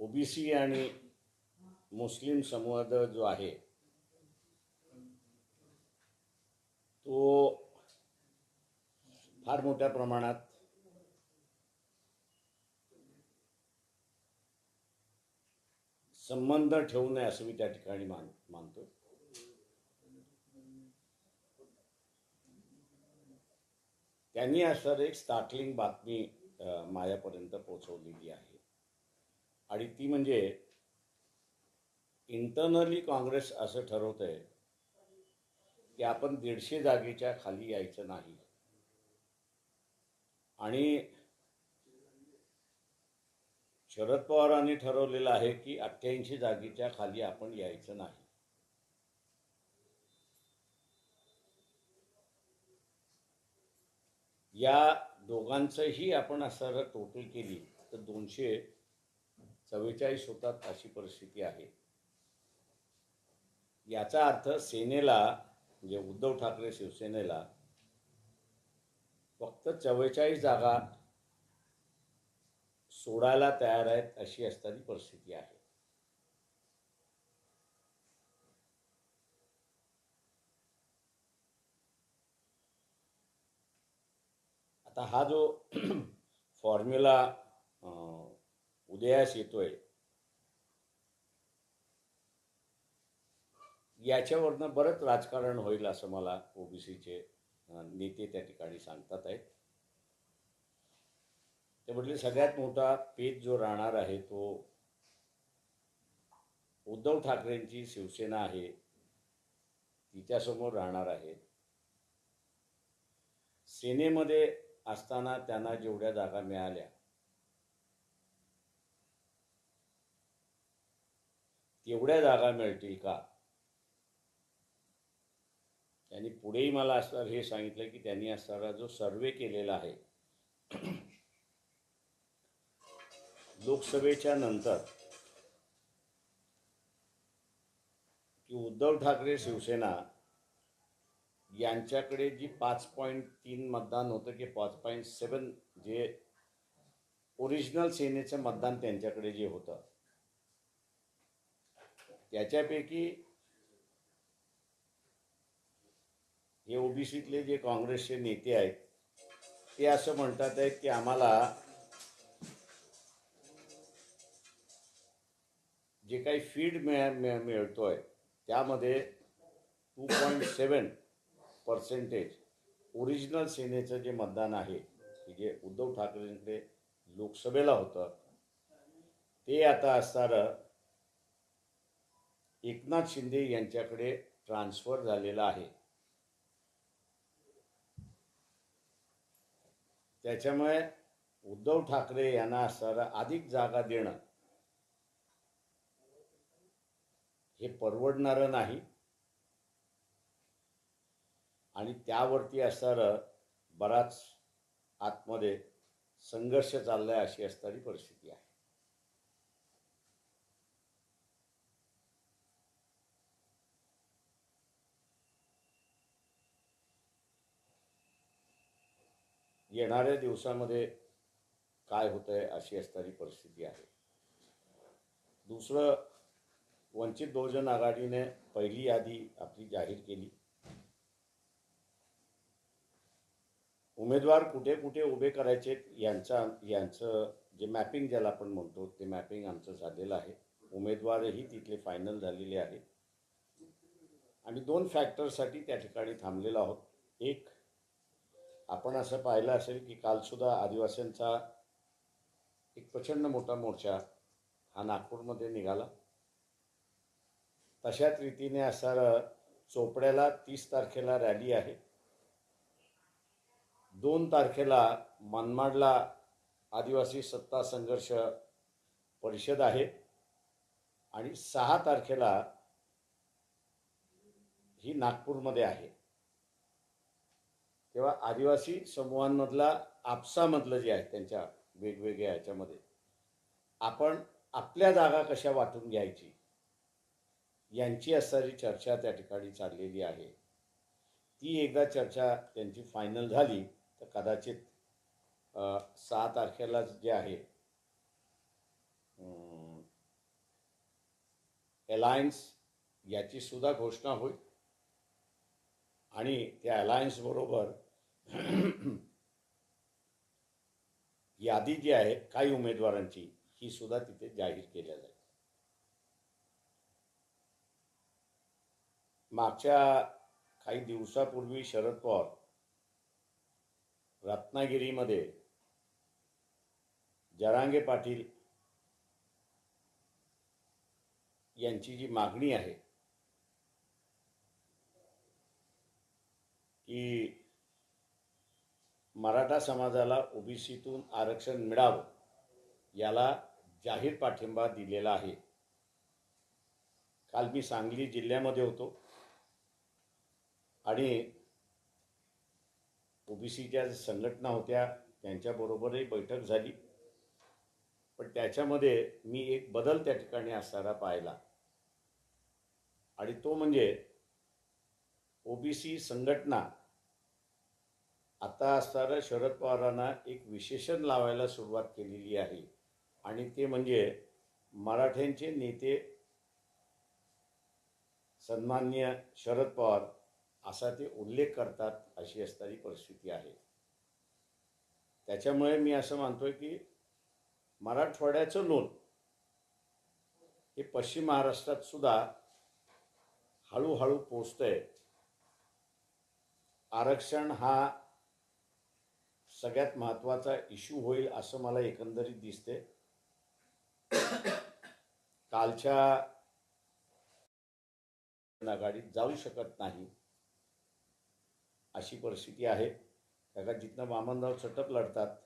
OBC आणि मुस्लिम संवाद जो आहे तो फार मोठ्या प्रमाणात संबंध ठेवू नये असं मी त्या ठिकाणी मान मानतो त्यांनी असं एक स्टार्टलिंग बातमी माझ्यापर्यंत पोहोचवलेली आहे. आणि ती म्हणजे इंटरनली काँग्रेस असं ठरवत आहे की आपण दीडशे जागेच्या खाली यायचं नाही. आणि शरद पवारांनी ठरवलेलं आहे की अठ्ठ्याऐंशी जागेच्या खाली आपण यायचं नाही. या दोघांचंही आपण असं टोटल केली तर दोनशे चव्वेचाळीस होतात अशी परिस्थिती आहे. याचा अर्थ सेनेला म्हणजे उद्धव ठाकरे शिवसेनेला फक्त चव्वेचाळीस जागा सोडायला तयार आहेत अशी असणारी परिस्थिती आहे. आता हा जो फॉर्म्युला अं, उदयास येतोय. याच्यावरनं बरंच राजकारण होईल असं मला ओबीसीचे नेते त्या ठिकाणी सांगतात आहेत. ते म्हटले सगळ्यात मोठा पेच जो राहणार आहे तो उद्धव ठाकरेंची शिवसेना आहे. तिच्यासमोर राहणार आहे. सेनेमध्ये असताना त्यांना जेवढ्या जागा मिळाल्या तेवढ्या जागा मिळतील का? त्यांनी पुढेही मला असं हे सांगितलं की त्यांनी असणारा जो सर्वे केलेला आहे लोकसभेच्या नंतर की उद्धव ठाकरे शिवसेना यांच्याकडे जी पाच पॉईंट तीन मतदान होतं की पाच पॉईंट सेवन जे ओरिजिनल सेनेचं मतदान त्यांच्याकडे जे होतं त्याच्यापैकी हे ओबीसीतले जे काँग्रेसचे नेते आहेत ते असं म्हणतात आहेत की आम्हाला जे काही फीड मिळा मिळतो मिळतोय त्यामध्ये two point seven percentage original सेनेचं जे मतदान आहे की जे उद्धव ठाकरेंकडे लोकसभेला होतं ते आता असणारं एकनाथ शिंदे यांच्याकडे ट्रान्सफर झालेला आहे. त्याच्यामुळे उद्धव ठाकरे यांना असणारा अधिक जागा देणं हे परवडणारं नाही. आणि त्यावरती असणारं बराच आतमध्ये संघर्ष चाललाय अशी असणारी परिस्थिती आहे. येणाऱ्या दिवसामध्ये काय होतंय अशी असणारी परिस्थिती आहे. दुसरं वंचित बहुजन आघाडीने पहिली यादी आपली जाहीर केली. उमेदवार कुठे कुठे उभे करायचे यांचा यांचं जे मॅपिंग ज्याला आपण म्हणतो ते मॅपिंग आमचं झालेलं आहे. उमेदवारही तिथले फायनल झालेले आहेत. आम्ही दोन फॅक्टरसाठी त्या ठिकाणी थांबलेलो आहोत. एक आपण असं पाहिलं असेल की कालसुद्धा आदिवासींचा एक प्रचंड मोठा मोर्चा हा नागपूरमध्ये निघाला. तशाच रीतीने असणारं चोपड्याला तीस तारखेला रॅली आहे. दोन तारखेला मनमाडला आदिवासी सत्ता संघर्ष परिषद आहे आणि सहा तारखेला ही नागपूरमध्ये आहे. तेव्हा आदिवासी समूहांमधला आपसामधलं जे आहे त्यांच्या वेगवेगळ्या ह्याच्यामध्ये आपण आपल्या जागा कशा वाटून घ्यायची? यांची असणारी चर्चा त्या ठिकाणी चाललेली आहे. ती एकदा चर्चा त्यांची फायनल झाली तर कदाचित सहा तारखेला जे आहे अलायन्स याची सुद्धा घोषणा होईल. आणि त्या अलायन्सबरोबर यादी जी आहे काही उमेदवारांची ही सुद्धा तिथे जाहीर केल्या जाईल. मागच्या काही दिवसापूर्वी शरद पवार रत्नागिरीमध्ये जरांगे पाटील यांची जी मागणी आहे की मराठा समाजाला ओबीसीतून आरक्षण मिळावं याला जाहीर पाठिंबा दिलेला आहे. काल मी सांगली जिल्ह्यामध्ये होतो. आणि ओबीसीच्या संघटना होत्या त्यांच्याबरोबरही बैठक झाली. पण त्याच्यामध्ये मी एक बदल त्या ठिकाणी असताना पाहिला. आणि तो म्हणजे ओबीसी संघटना आता असणाऱ्या शरद पवारांना एक विशेषण लावायला सुरुवात केलेली आहे. आणि ते म्हणजे मराठ्यांचे नेते सन्मान्य शरद पवार असा ते उल्लेख करतात अशी असणारी परिस्थिती आहे. त्याच्यामुळे मी असं मानतोय की मराठवाड्याचं लोन हे पश्चिम महाराष्ट्रात सुद्धा हळूहळू पोचतंय. आरक्षण हा सगळ्यात महत्त्वाचा इश्यू होईल असं मला एकंदरीत दिसते. कालच्या आघाडीत जाऊ शकत नाही अशी परिस्थिती आहे. त्याला जिथनं वामनराव चटप लढतात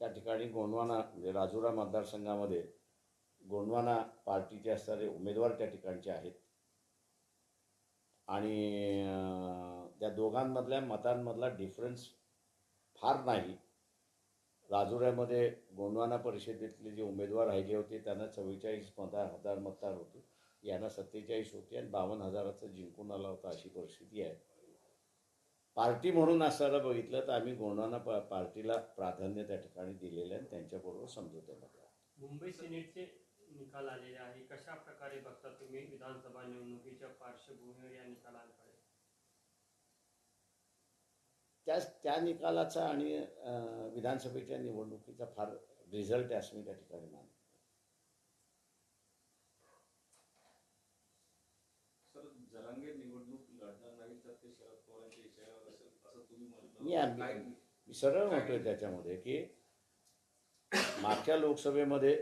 त्या ठिकाणी गोंडवाना म्हणजे राजुरा मतदारसंघामध्ये गोंडवाना पार्टीचे असणारे उमेदवार त्या ठिकाणचे आहेत. आणि त्या दोघांमधल्या मतांमधला डिफरन्स फार नाही. राजुऱ्यामध्ये गोंडवाना परिषदेतले जे उमेदवार राहिले होते त्यांना चव्वेचाळीस मतदार हजार मतदार होते. यांना सत्तेचाळीस होते आणि बावन्न हजाराचं जिंकून आला होता अशी परिस्थिती आहे. पार्टी म्हणून असायला बघितलं तर आम्ही गोंडवाना पा पार्टीला प्राधान्य त्या ठिकाणी दिलेलं आहे आणि त्यांच्याबरोबर समजूत मुंबई सिनेटचे निकाल आलेले आहे. कशा प्रकारे बघता तुम्ही विधानसभा निवडणुकीच्या पार्श्वभूमीवर या निकालांकडे? त्या त्या निकालाचा आणि विधानसभेच्या निवडणुकीचा फार रिझल्ट आहे असं मी त्या ठिकाणी मानतो. मी सरळ म्हणतोय त्याच्यामध्ये की मागच्या लोकसभेमध्ये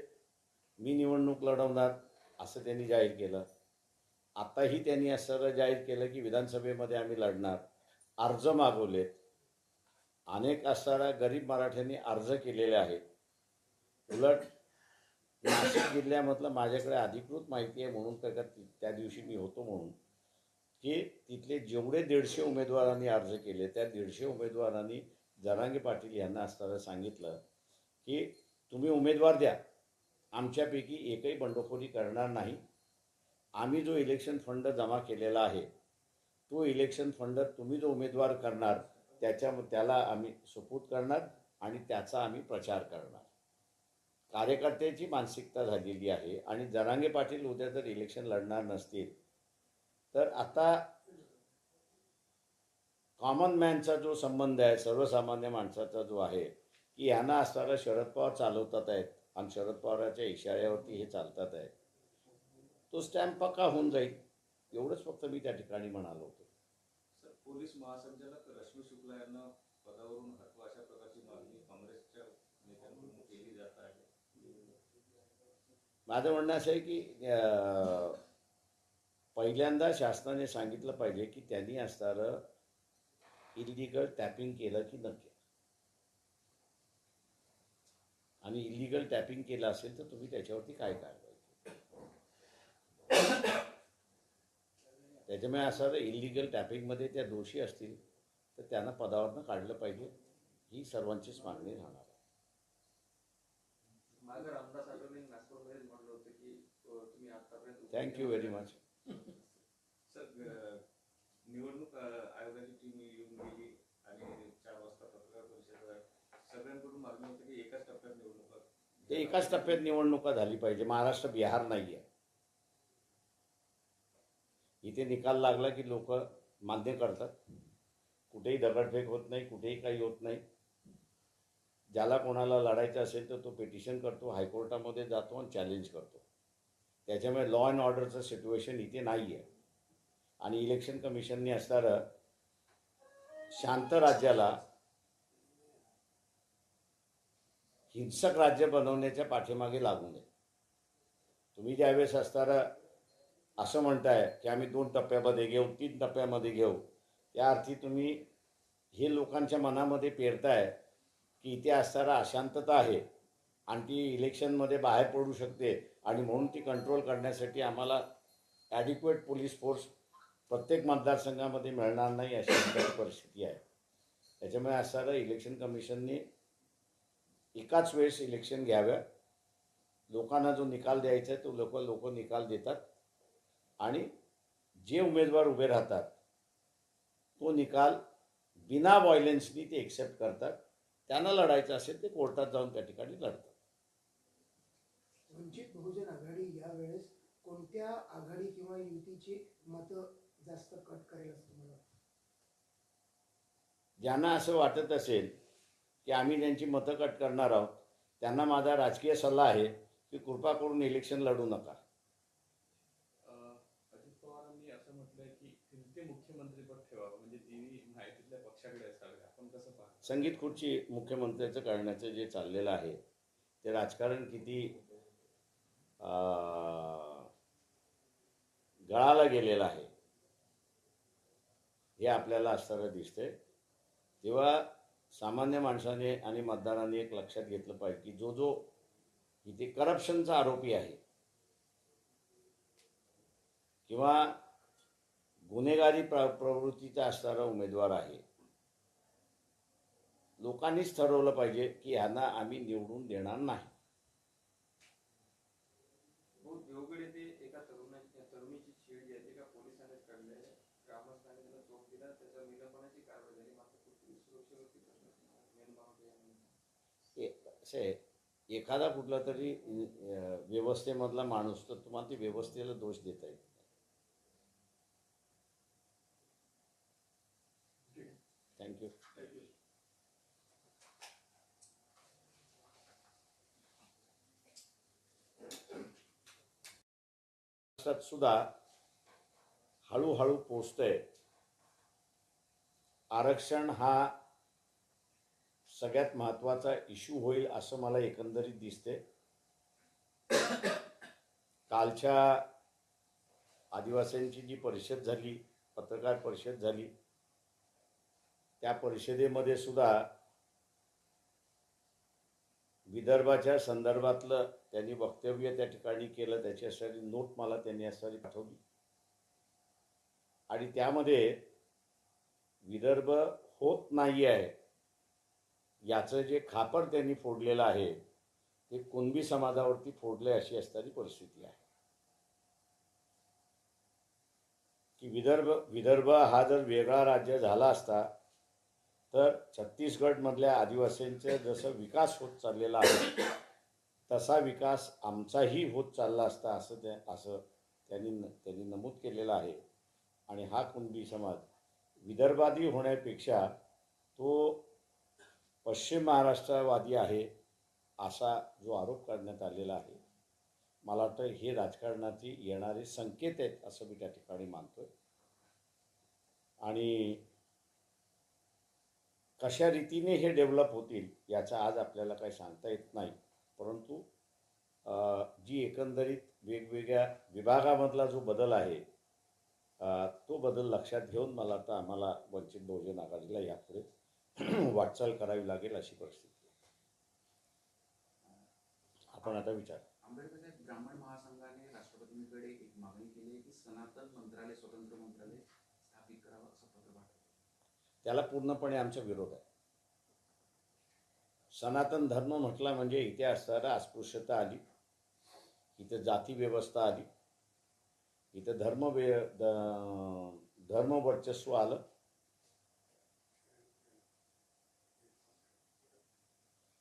मी निवडणूक लढवणार असं त्यांनी जाहीर केलं. आताही त्यांनी असं जाहीर केलं की विधानसभेमध्ये आम्ही लढणार. अर्ज मागवलेत. अनेक असणाऱ्या गरीब मराठ्यांनी अर्ज केलेले आहेत. उलट नाशिक जिल्ह्यामधलं माझ्याकडे अधिकृत माहिती आहे म्हणून तर का त्या दिवशी मी होतो म्हणून की तिथले जेवढे दीडशे उमेदवारांनी अर्ज केले त्या दीडशे उमेदवारांनी जरांगे पाटील यांना असताना सांगितलं की तुम्ही उमेदवार द्या. आमच्यापैकी एकही बंडखोरी करणार नाही. आम्ही जो इलेक्शन फंड जमा केलेला आहे तो इलेक्शन फंड तुम्ही जो उमेदवार करणार त्याच्या त्याला आम्ही सुपूत करणार आणि त्याचा आम्ही प्रचार करणार. कार्यकर्त्याची मानसिकता झालेली आहे आणि जरांगे पाटील उद्या जर इलेक्शन लढणार नसतील तर आता कॉमन मॅनचा जो संबंध आहे सर्वसामान्य माणसाचा जो आहे की यांना असणारा शरद पवार चालवतात आहेत आणि शरद पवाराच्या इशाऱ्यावरती हे चालतात आहेत तो स्टॅम्प पक्का होऊन जाईल. एवढंच फक्त मी त्या ठिकाणी म्हणालो होतो. सर पोलीस महासंचालक शुक्ला यांना पदावरून हटवा अशा प्रकारची मागणी काँग्रेसच्या नेत्यांकडून केली जात आहे. माझं म्हणणं असं आहे की पहिल्यांदा शासनाने सांगितलं पाहिजे की त्यांनी असणारं इलिगल टॅपिंग केलं की न केलं आणि इलिगल टॅपिंग केलं असेल तर तुम्ही त्याच्यावरती काय कारवाई त्याच्यामुळे असं इलिगल टॅपिंगमध्ये त्या दोषी असतील. तर त्यांना पदावरनं काढलं पाहिजे. ही सर्वांचीच मागणी राहणार आहे. थँक्यू व्हेरी मच निवडणूक आयोगाची टीम येऊन गेली आणि चार वाजता पत्रकार परिषद. सगळ्यांकडून मागणी होती की एकाच टप्प्यात निवडणुका ते एकाच टप्प्यात निवडणुका झाली पाहिजे. महाराष्ट्र बिहार नाही आहे इथे निकाल लागला की लोक मान्य करतात. कुठेही दगडफेक होत नाही कुठेही काही होत नाही. ज्याला कोणाला लढायचं असेल तर तो पिटिशन करतो हायकोर्टामध्ये जातो आणि चॅलेंज करतो. त्याच्यामुळे लॉ अँड ऑर्डरचं सिच्युएशन इथे नाही आहे आणि इलेक्शन कमिशनने असणारं शांत राज्याला हिंसक राज्य बनवण्याच्या पाठीमागे लागू नये. तुम्ही ज्यावेळेस असणारं असं म्हणताय की आम्ही दोन टप्प्यामध्ये घेऊ तीन टप्प्यामध्ये घेऊ या अर्थी तुम्ही हे लोकांच्या मनामध्ये पेरताय की इथे असणारा अशांतता आहे आणि ती इलेक्शनमध्ये बाहेर पडू शकते आणि म्हणून ती कंट्रोल करण्यासाठी आम्हाला ॲडिक्वेट पोलीस फोर्स प्रत्येक मतदारसंघामध्ये मिळणार नाही अशी परिस्थिती आहे. त्याच्यामुळे असणारं इलेक्शन कमिशनने एकाच वेळेस इलेक्शन घ्याव्या. लोकांना जो निकाल द्यायचा आहे तो लोक लोक निकाल देतात आणि जे उमेदवार उभे राहतात तो निकाल बिना व्हायलन्सनी ते एक्सेप्ट करतात. त्यांना लढायचं असेल ते कोर्टात जाऊन त्या ठिकाणी लढतात. वंचित बहुजन आघाडी यावेळेस कोणत्या आघाडी किंवा युतीची मतं जास्त कट करेल असं? ज्यांना असं वाटत असेल की आम्ही त्यांची मतं कट करणार आहोत त्यांना माझा राजकीय सल्ला आहे की कृपा करून इलेक्शन लढू नका. संगीत खुर्ची मुख्यमंत्र्याचं करण्याचं जे चाललेलं आहे ते राजकारण किती अं, गळाला गेलेलं आहे हे आपल्याला असताना दिसतंय. तेव्हा सामान्य माणसाने आणि मतदारांनी एक लक्षात घेतलं पाहिजे की जो जो इथे करप्शनचा आरोपी आहे किंवा गुन्हेगारी प्र प्रवृत्तीचा असणारा उमेदवार आहे लोकांनीच ठरवलं पाहिजे की यांना आम्ही निवडून देणार नाही. एखादा कुठला तरी व्यवस्थेमधला माणूस तर तुम्हाला ती व्यवस्थेला दोष देता येत थँक्यू महाराष्ट्रात सुद्धा हळूहळू पोचतंय. आरक्षण हा सगळ्यात महत्त्वाचा इश्यू होईल असं मला एकंदरीत दिसते कालच्या आदिवासींची जी परिषद झाली पत्रकार परिषद झाली त्या परिषदेमध्ये सुद्धा विदर्भाच्या संदर्भातलं त्यांनी वक्तव्य त्या ठिकाणी केलं त्याच्यासाठी नोट मला त्यांनी यासाठी पाठवली. आणि त्यामध्ये विदर्भ होत नाही आहे याचं जे खापर त्यांनी फोडलेलं आहे ते कुणबी समाजावरती फोडले अशी असणारी परिस्थिती आहे. की विदर्भ विदर्भ हा जर वेगळा राज्य झाला असता तर छत्तीसगडमधल्या आदिवासींचा जसं विकास होत चाललेला आहे तसा विकास आमचाही होत चालला असता असं त्या असं त्यांनी त्यांनी नमूद केलेलं आहे. आणि हा कुणबी समाज विदर्भादी होण्यापेक्षा तो पश्चिम महाराष्ट्रवादी आहे असा जो आरोप करण्यात आलेला आहे. मला वाटतं हे राजकारणाची येणारे संकेत आहेत असं मी त्या ठिकाणी मानतोय. आणि कशा रीतीने हे डेव्हलप होतील याचा आज आपल्याला काही सांगता येत नाही. परंतु जी एकंदरीत वेगवेगळ्या विभागामधला जो बदल आहे तो बदल लक्षात घेऊन मला आता आम्हाला वंचित बहुजन आघाडीला यापुढे वाटचाल करावी लागेल अशी परिस्थिती आपण आता विचार. आंबेडकर ब्राह्मण महासंघाने राष्ट्रपतींकडे एक मागणी केली की सनातन मंत्रालय स्वतंत्र मंत्रालय स्थापित करावं असं पत्र पाठवलं त्याला पूर्णपणे आमचा विरोध आहे. सनातन धर्म म्हटला म्हणजे इथे असणारा अस्पृश्यता आली इथं जाती व्यवस्था आली इथं धर्म वे धर्म वर्चस्व आलं.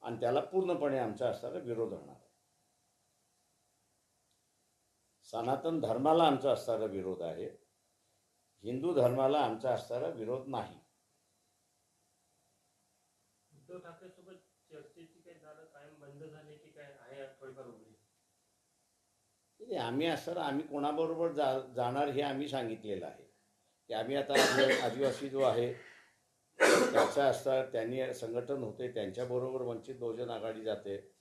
आणि त्याला पूर्णपणे आमचा असणारा विरोध होणार आहे. सनातन धर्माला आमचा असणारा विरोध आहे. हिंदू धर्माला आमचा असणारा विरोध नाही. उद्धव ठाकरे सोबत चर्चेची काही झालं कायम बंद झाले की काय आहे थोडीफार उघडी? आम्ही असताना आम्ही कोणाबरोबर जा जाणार हे आम्ही सांगितलेलं आहे. की आम्ही आता आदिवासी जो आहे त्याचा असता त्यांनी संघटन होते त्यांच्याबरोबर वंचित बहुजन आघाडी जाते.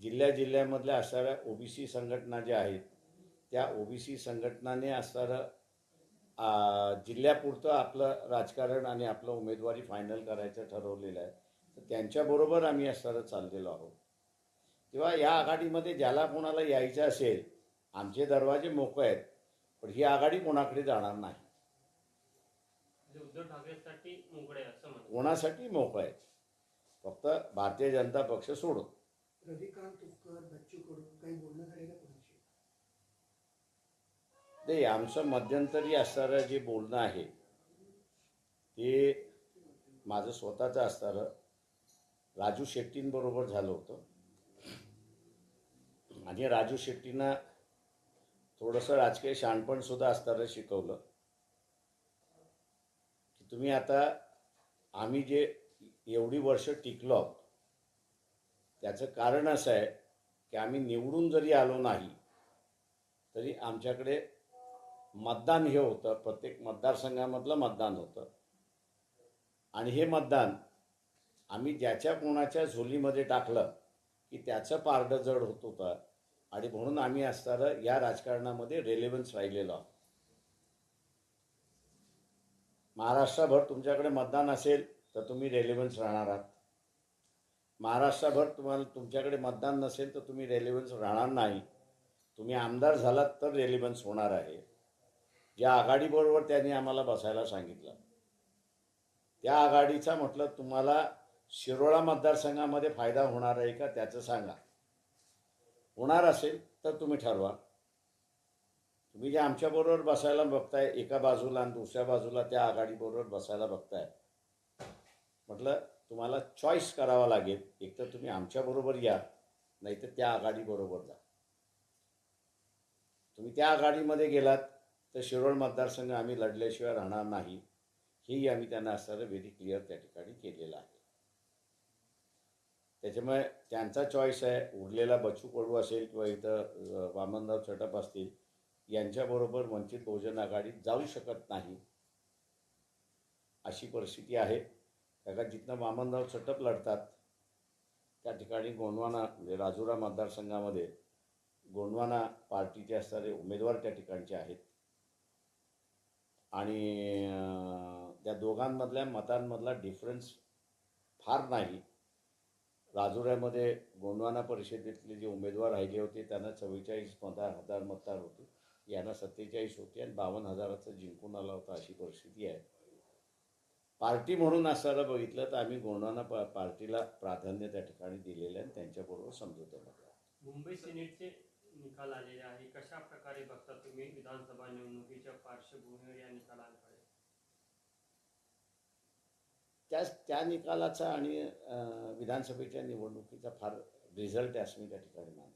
जिल्ह्या जिल्ह्यामधल्या असणाऱ्या ओबीसी संघटना ज्या आहेत त्या ओबीसी संघटनाने असणारं जिल्ह्यापुरतं आपलं राजकारण आणि आपलं उमेदवारी फायनल करायचं ठरवलेलं आहे. तर त्यांच्याबरोबर आम्ही असणारं चाललेलो आहोत. तेव्हा या आघाडीमध्ये ज्याला कोणाला यायचं असेल आमचे दरवाजे मोकळे आहेत पण ही आघाडी कोणाकडे जाणार नाही. म्हणजे उद्धव ठाकरेसाठी मोकळे कोणासाठी मोकळे आहेत? फक्त भारतीय जनता पक्ष सोडून रविकांत तुपकर बच्चू कडू काही बोलणं झाले का कोणाशी? ते आमचं मध्यंतरी असणारं जे बोलणं आहे ते माझं स्वतःचं असणारं. राजू शेट्टींबरोबर झालं होतं. आणि राजू शेट्टींना थोडंसं राजकीय शहाणपणसुद्धा असताना शिकवलं. की तुम्ही आता आम्ही जे एवढी वर्ष टिकलो त्याचं कारण असं आहे की आम्ही निवडून जरी आलो नाही तरी आमच्याकडे मतदान हे होतं. प्रत्येक मतदारसंघामधलं मतदान होतं. आणि हे मतदान आम्ही ज्याच्या कोणाच्या झोलीमध्ये टाकलं की त्याचं पारडं जड होत होतं. आणि म्हणून आम्ही असताना या राजकारणामध्ये रेलेव्हन्स राहिलेलो आहोत. महाराष्ट्रभर तुमच्याकडे मतदान असेल तर तुम्ही रेलेव्हन्स राहणार आहात. महाराष्ट्रभर तुम्हाला तुमच्याकडे मतदान नसेल तर तुम्ही रेलेव्हन्स राहणार नाही. तुम्ही आमदार झालात तर रेलिव्हन्स होणार आहे. ज्या आघाडीबरोबर त्यांनी आम्हाला बसायला सांगितलं. त्या आघाडीचा म्हटलं तुम्हाला शिरोळा मतदारसंघामध्ये फायदा होणार आहे का त्याचं सांगा. होणार असेल तर तुम्ही ठरवा. तुम्ही जे आमच्याबरोबर बसायला बघताय एका बाजूला आणि दुसऱ्या बाजूला त्या आघाडीबरोबर बसायला बघताय. म्हटलं तुम्हाला चॉईस करावा लागेल. एक तर तुम्ही आमच्याबरोबर या नाही तर त्या आघाडीबरोबर जा. तुम्ही त्या आघाडीमध्ये गेलात तर शिरोळ मतदारसंघ आम्ही लढल्याशिवाय राहणार नाही. हेही आम्ही त्यांना असणारं व्हेरी क्लिअर त्या ठिकाणी केलेलं आहे. त्याच्यामुळे त्यांचा चॉईस आहे. उरलेला बच्चू कडू असेल किंवा इथं वामनराव चटप असतील यांच्याबरोबर वंचित बहुजन आघाडीत जाऊ शकत नाही. अशी परिस्थिती आहे. कारण जिथनं वामनराव चटप लढतात त्या ठिकाणी गोंडवाना म्हणजे राजुरा मतदारसंघामध्ये गोंडवाना पार्टीचे असणारे उमेदवार त्या ठिकाणचे आहेत. आणि त्या दोघांमधल्या मतांमधला डिफरन्स फार नाही. राजुऱ्यामध्ये गोंडवाना परिषदेतले जे उमेदवार राहिले होते त्यांना चव्वेचाळीस मतदार हजार मतदार होते. यांना सत्तेचाळीस होते आणि बावन्न हजाराचं जिंकून आला होता अशी परिस्थिती आहे. पार्टी म्हणून असायला बघितलं तर आम्ही गोंडवाना पा पार्टीला प्राधान्य त्या ठिकाणी दिलेलं आहे आणि त्यांच्याबरोबर समजूतमध्ये मुंबई सिनेटचे निकाल आलेले आहे. कशा प्रकारे बघता तुम्ही विधानसभा निवडणुकीच्या पार्श्वभूमीवर या निकालांकडे त्या त्या निकालाचा आणि विधानसभेच्या निवडणुकीचा फार रिझल्ट आहे असं मी त्या ठिकाणी मानतो.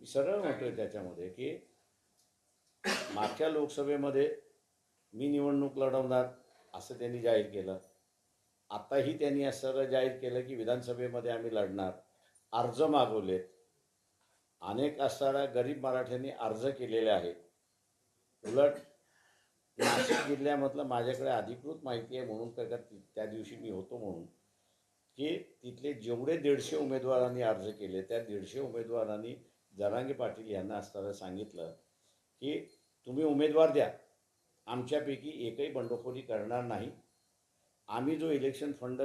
मी सरळ म्हणतोय त्याच्यामध्ये की मागच्या लोकसभेमध्ये मी निवडणूक लढवणार असं त्यांनी जाहीर केलं. आताही त्यांनी असं जाहीर केलं की विधानसभेमध्ये आम्ही लढणार. अर्ज मागवलेत. अनेक असणाऱ्या गरीब मराठ्यांनी अर्ज केलेले आहेत. उलट नाशिक जिल्ह्यामधलं माझ्याकडे अधिकृत माहिती आहे म्हणून तर का त्या दिवशी मी होतो म्हणून की तिथले जेवढे दीडशे उमेदवारांनी अर्ज केले त्या दीडशे उमेदवारांनी जरांगे पाटील यांना असताना सांगितलं की तुम्ही उमेदवार द्या. आमच्यापैकी एकही बंडखोरी करणार नाही. आम्ही जो इलेक्शन फंड